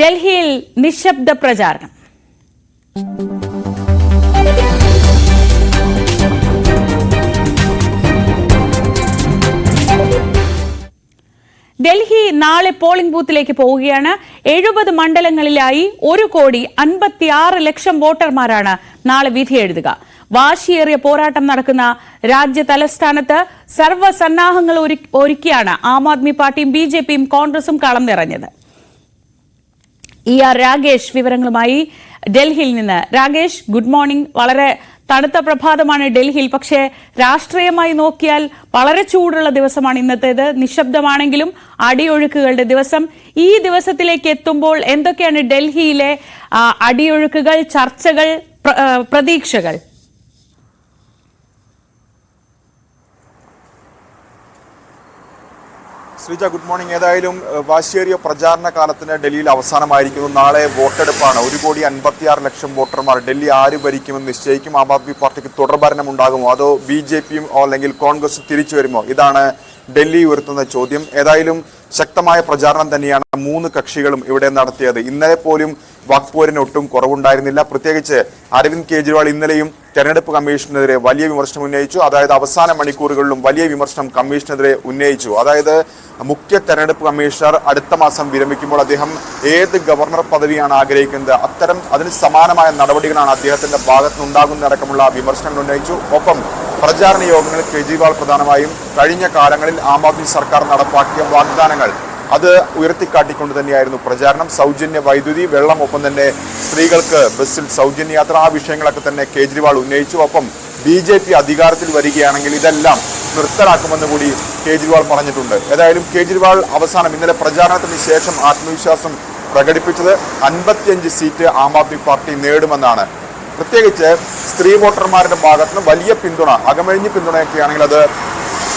ഡൽഹിയിൽ നിശബ്ദ പ്രചാരണം. ഡൽഹി നാളെ പോളിംഗ് ബൂത്തിലേക്ക് പോവുകയാണ്. എഴുപത് മണ്ഡലങ്ങളിലായി ഒരു കോടി അൻപത്തിയാറ് ലക്ഷം വോട്ടർമാരാണ് നാളെ വിധി എഴുതുക. വാശിയേറിയ പോരാട്ടം നടക്കുന്ന രാജ്യ തലസ്ഥാനത്ത് സർവസന്നാഹങ്ങൾ ഒരുക്കിയാണ് ആം ആദ്മി പാർട്ടിയും ബി കോൺഗ്രസും കളം നിറഞ്ഞത്. ഇ ആർ രാകേഷ് വിവരങ്ങളുമായി ഡൽഹിയിൽ നിന്ന്. Rakesh good morning. വളരെ തണുത്ത പ്രഭാതമാണ് ഡൽഹിയിൽ. പക്ഷേ രാഷ്ട്രീയമായി നോക്കിയാൽ വളരെ ചൂടുള്ള ദിവസമാണ് ഇന്നത്തേത്. നിശബ്ദമാണെങ്കിലും അടിയൊഴുക്കുകളുടെ ദിവസം. ഈ ദിവസത്തിലേക്ക് എത്തുമ്പോൾ എന്തൊക്കെയാണ് ഡൽഹിയിലെ അടിയൊഴുക്കുകൾ ചർച്ചകൾ പ്ര- പ്രതീക്ഷകൾ? Sreeja good morning. ഏതായാലും വാശിയേറിയ പ്രചാരണ കാലത്തിന് ഡൽഹിയിൽ അവസാനമായിരിക്കുന്നു. നാളെ വോട്ടെടുപ്പാണ്. ഒരു കോടി അൻപത്തിയാറ് ലക്ഷം വോട്ടർമാർ ഡൽഹി ആര് ഭരിക്കുമെന്ന് നിശ്ചയിക്കും. ആം ആദ്മി പാർട്ടിക്ക് തുടർഭരണം ഉണ്ടാകുമോ? അതോ ബി ജെ പിയും അല്ലെങ്കിൽ കോൺഗ്രസ് തിരിച്ചു വരുമോ? ഇതാണ് ഡൽഹി ഉയർത്തുന്ന ചോദ്യം. ഏതായാലും ശക്തമായ പ്രചാരണം തന്നെയാണ് മൂന്ന് കക്ഷികളും ഇവിടെ നടത്തിയത്. ഇന്നലെ പോലും വാക്പോരിന് ഒട്ടും കുറവുണ്ടായിരുന്നില്ല. പ്രത്യേകിച്ച് അരവിന്ദ് കെജ്രിവാൾ ഇന്നലെയും തെരഞ്ഞെടുപ്പ് കമ്മീഷനെതിരെ വലിയ വിമർശനം ഉന്നയിച്ചു. അതായത് അവസാന മണിക്കൂറുകളിലും വലിയ വിമർശനം കമ്മീഷനെതിരെ ഉന്നയിച്ചു. അതായത് മുഖ്യ തെരഞ്ഞെടുപ്പ് കമ്മീഷണർ അടുത്ത മാസം വിരമിക്കുമ്പോൾ അദ്ദേഹം ഏത് ഗവർണർ പദവിയാണ് ആഗ്രഹിക്കുന്നത്? അത്തരം അതിന് സമാനമായ നടപടികളാണ് അദ്ദേഹത്തിന്റെ ഭാഗത്ത് നിന്നുണ്ടാകുന്നതടക്കമുള്ള വിമർശനങ്ങൾ ഉന്നയിച്ചു. ഒപ്പം പ്രചാരണ യോഗങ്ങളിൽ കെജ്രിവാൾ പ്രധാനമായും കഴിഞ്ഞ കാലങ്ങളിൽ ആം ആദ്മി സർക്കാർ നടപ്പാക്കിയ വാഗ്ദാനങ്ങൾ അത് ഉയർത്തിക്കാട്ടിക്കൊണ്ട് തന്നെയായിരുന്നു പ്രചാരണം. സൗജന്യ വൈദ്യുതി വെള്ളം ഒപ്പം തന്നെ സ്ത്രീകൾക്ക് ബസ്സിൽ സൗജന്യ യാത്ര ആ വിഷയങ്ങളൊക്കെ തന്നെ കേജ്രിവാൾ ഉന്നയിച്ചു. ഒപ്പം ബി ജെ പി അധികാരത്തിൽ വരികയാണെങ്കിൽ ഇതെല്ലാം നിർത്തലാക്കുമെന്ന് കൂടി കേജ്രിവാൾ പറഞ്ഞിട്ടുണ്ട്. ഏതായാലും കേജ്രിവാൾ അവസാനം ഇന്നലെ പ്രചാരണത്തിന് ശേഷം ആത്മവിശ്വാസം പ്രകടിപ്പിച്ചത് അൻപത്തിയഞ്ച് സീറ്റ് ആം ആദ്മി പാർട്ടി നേടുമെന്നാണ്. പ്രത്യേകിച്ച് സ്ത്രീ വോട്ടർമാരുടെ ഭാഗത്തുനിന്ന് വലിയ പിന്തുണ അകമഴിഞ്ഞ് പിന്തുണയൊക്കെയാണെങ്കിൽ അത്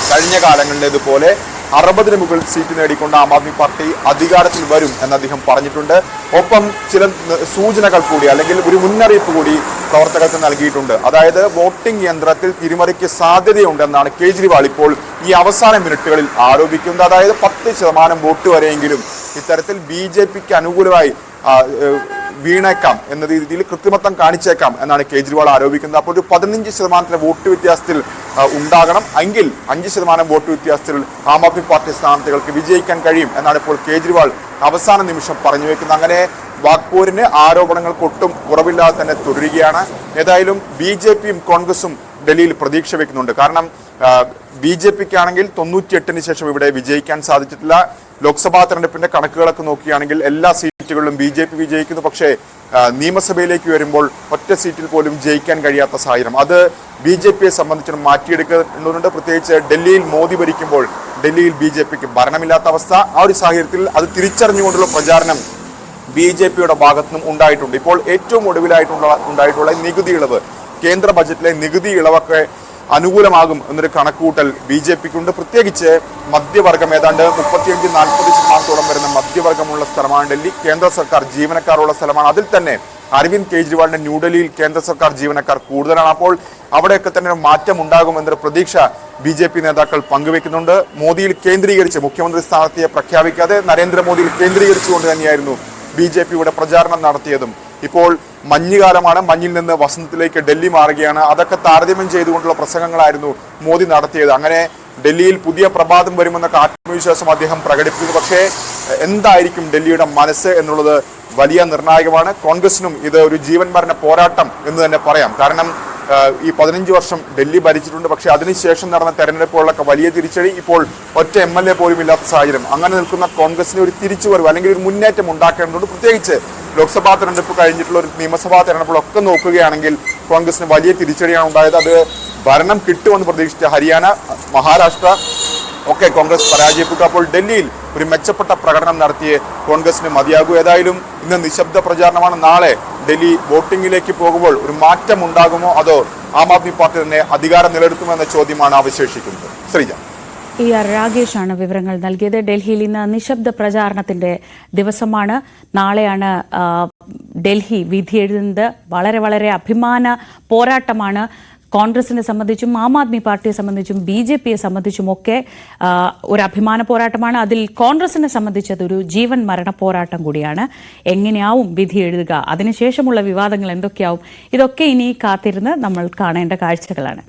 കഴിഞ്ഞ കാലങ്ങളിലേതുപോലെ അറുപതിന് മുകളിൽ സീറ്റ് നേടിക്കൊണ്ട് ആം ആദ്മി പാർട്ടി അധികാരത്തിൽ വരും എന്ന് അദ്ദേഹം പറഞ്ഞിട്ടുണ്ട്. ഒപ്പം ചില സൂചനകൾ കൂടി അല്ലെങ്കിൽ ഒരു മുന്നറിയിപ്പ് കൂടി പ്രവർത്തകർക്ക് നൽകിയിട്ടുണ്ട്. അതായത് വോട്ടിംഗ് യന്ത്രത്തിൽ തിരിമറിക്ക് സാധ്യതയുണ്ടെന്നാണ് കേജ്രിവാൾ ഇപ്പോൾ ഈ അവസാന മിനിറ്റുകളിൽ ആരോപിക്കുന്നത്. അതായത് പത്ത് ശതമാനം വോട്ട് വരെയെങ്കിലും ഇത്തരത്തിൽ ബി ജെ പിക്ക് അനുകൂലമായി വീണേക്കാം എന്ന രീതിയിൽ കൃത്രിമത്വം കാണിച്ചേക്കാം എന്നാണ് കേജ്രിവാൾ ആരോപിക്കുന്നത്. അപ്പോൾ ഒരു പതിനഞ്ച് ശതമാനത്തിലെ വോട്ട് വ്യത്യാസത്തിൽ ഉണ്ടാകണം. എങ്കിൽ അഞ്ച് ശതമാനം വോട്ട് വ്യത്യാസത്തിൽ ആം ആദ്മി പാർട്ടി സ്ഥാനാർത്ഥികൾക്ക് വിജയിക്കാൻ കഴിയും എന്നാണ് ഇപ്പോൾ കേജ്രിവാൾ അവസാന നിമിഷം പറഞ്ഞു വെക്കുന്നത്. അങ്ങനെ വാഗ്പൂരിന് ആരോപണങ്ങൾക്ക് ഒട്ടും കുറവില്ലാതെ തന്നെ തുടരുകയാണ്. ഏതായാലും ബി ജെ പിയും കോൺഗ്രസും ഡൽഹിയിൽ പ്രതീക്ഷ വെക്കുന്നുണ്ട്. കാരണം ബി ജെ പിക്ക് ആണെങ്കിൽ തൊണ്ണൂറ്റിയെട്ടിന് ശേഷം ഇവിടെ വിജയിക്കാൻ സാധിച്ചിട്ടില്ല. ലോക്സഭാ തെരഞ്ഞെടുപ്പിന്റെ കണക്കുകളൊക്കെ നോക്കുകയാണെങ്കിൽ എല്ലാ സീറ്റുകളിലും ബി ജെ പി വിജയിക്കുന്നു. പക്ഷേ നിയമസഭയിലേക്ക് വരുമ്പോൾ ഒറ്റ സീറ്റിൽ പോലും ജയിക്കാൻ കഴിയാത്ത സാഹചര്യം. അത് ബി ജെ പിയെ സംബന്ധിച്ചും മാറ്റിയെടുക്കേണ്ടതുണ്ട് പ്രത്യേകിച്ച് ഡൽഹിയിൽ മോദി ഭരിക്കുമ്പോൾ ഡൽഹിയിൽ ബി ജെ പിക്ക് ഭരണമില്ലാത്ത അവസ്ഥ. ആ ഒരു സാഹചര്യത്തിൽ അത് തിരിച്ചറിഞ്ഞുകൊണ്ടുള്ള പ്രചാരണം ബി ജെ പിയുടെ ഭാഗത്തുനിന്നും ഉണ്ടായിട്ടുണ്ട്. ഇപ്പോൾ ഏറ്റവും ഒടുവിലായിട്ടുള്ള ഉണ്ടായിട്ടുള്ള നികുതി ഇളവ്. കേന്ദ്ര ബജറ്റിലെ നികുതി ഇളവൊക്കെ അനുകൂലമാകും എന്നൊരു കണക്കുകൂട്ടൽ ബി ജെ പിക്കുണ്ട്. പ്രത്യേകിച്ച് മധ്യവർഗം ഏതാണ്ട് മുപ്പത്തിയഞ്ച് നാൽപ്പത് ശതമാനത്തോളം വരുന്ന മധ്യവർഗമുള്ള സ്ഥലമാണ് ഡൽഹി. കേന്ദ്ര സർക്കാർ ജീവനക്കാരുള്ള സ്ഥലമാണ്. അതിൽ തന്നെ അരവിന്ദ് കെജ്രിവാളിന്റെ ന്യൂഡൽഹിയിൽ കേന്ദ്ര സർക്കാർ ജീവനക്കാർ കൂടുതലാണ്. അപ്പോൾ അവിടെയൊക്കെ തന്നെ മാറ്റം മാറ്റം ഉണ്ടാകുമെന്നൊരു പ്രതീക്ഷ ബി ജെ പി നേതാക്കൾ പങ്കുവെക്കുന്നുണ്ട്. മോദിയിൽ കേന്ദ്രീകരിച്ച് മുഖ്യമന്ത്രി സ്ഥാനത്തെ പ്രഖ്യാപിക്കാതെ നരേന്ദ്രമോദിയിൽ കേന്ദ്രീകരിച്ചുകൊണ്ട് തന്നെയായിരുന്നു ബി ജെ പിയുടെ പ്രചാരണം നടത്തിയതും ഇപ്പോൾ മഞ്ഞുകാലമാണ്. മഞ്ഞിൽ നിന്ന് വസന്തത്തിലേക്ക് ഡൽഹി മാറുകയാണ്. അതൊക്കെ താരതമ്യം ചെയ്തുകൊണ്ടുള്ള പ്രസംഗങ്ങളായിരുന്നു മോദി നടത്തിയത്. അങ്ങനെ ഡൽഹിയിൽ പുതിയ പ്രഭാതം വരുമെന്നൊക്കെ ആത്മവിശ്വാസം അദ്ദേഹം പ്രകടിപ്പിക്കുന്നു. പക്ഷേ എന്തായിരിക്കും ഡൽഹിയുടെ മനസ്സ് എന്നുള്ളത് വലിയ നിർണായകമാണ്. കോൺഗ്രസിനും ഇത് ഒരു ജീവൻ മരണ പോരാട്ടം എന്ന് തന്നെ പറയാം. കാരണം ഈ പതിനഞ്ച് വർഷം ഡൽഹി ഭരിച്ചിട്ടുണ്ട്. പക്ഷേ അതിനുശേഷം നടന്ന തെരഞ്ഞെടുപ്പുകളിലൊക്കെ വലിയ തിരിച്ചടി. ഇപ്പോൾ ഒറ്റ എം എൽ എ പോലും ഇല്ലാത്ത സാഹചര്യം. അങ്ങനെ നിൽക്കുന്ന കോൺഗ്രസിന് ഒരു തിരിച്ചുവരവ് അല്ലെങ്കിൽ ഒരു മുന്നേറ്റം ഉണ്ടാക്കേണ്ടതുണ്ട്. പ്രത്യേകിച്ച് ലോക്സഭാ തെരഞ്ഞെടുപ്പ് കഴിഞ്ഞിട്ടുള്ള ഒരു നിയമസഭാ തെരഞ്ഞെടുപ്പുകളൊക്കെ നോക്കുകയാണെങ്കിൽ കോൺഗ്രസിന് വലിയ തിരിച്ചടിയാണ് ഉണ്ടായത്. അത് ഭരണം കിട്ടുമെന്ന് പ്രതീക്ഷിച്ച ഹരിയാന മഹാരാഷ്ട്ര ഒക്കെ കോൺഗ്രസ് പരാജയപ്പെട്ടു. അപ്പോൾ ഡൽഹിയിൽ ഒരു മെച്ചപ്പെട്ട പ്രകടനം നടത്തിയേ കോൺഗ്രസിന് മതിയാകൂ. ഏതായാലും ഇന്ന് നിശബ്ദ പ്രചാരണമാണ്. നാളെ ഡൽഹി വോട്ടിങ്ങിലേക്ക് പോകുമ്പോൾ ഒരു മാറ്റം ഉണ്ടാകുമോ അതോ ആം ആദ്മി പാർട്ടി തന്നെ അധികാരം നിലനിർത്തുമോ എന്ന ചോദ്യമാണ് അവശേഷിക്കുന്നത്. ശ്രീജ ഇ ആർ രാഗേഷാണ് വിവരങ്ങൾ നൽകിയത്. ഡൽഹിയിൽ ഇന്ന് നിശബ്ദ പ്രചാരണത്തിന്റെ ദിവസമാണ്. നാളെയാണ് ഡൽഹി വിധി എഴുതുന്നത്. വളരെ വളരെ അഭിമാന പോരാട്ടമാണ്. കോൺഗ്രസിനെ സംബന്ധിച്ചും ആം ആദ്മി പാർട്ടിയെ സംബന്ധിച്ചും ബി ജെ പിയെ സംബന്ധിച്ചും ഒക്കെ ഒരു അഭിമാന പോരാട്ടമാണ്. അതിൽ കോൺഗ്രസിനെ സംബന്ധിച്ച് അതൊരു ജീവൻ മരണ പോരാട്ടം കൂടിയാണ്. എങ്ങനെയാവും വിധി എഴുതുക? അതിനുശേഷമുള്ള വിവാദങ്ങൾ എന്തൊക്കെയാവും? ഇതൊക്കെ ഇനി കാത്തിരുന്ന് നമ്മൾ കാണേണ്ട കാഴ്ചകളാണ്.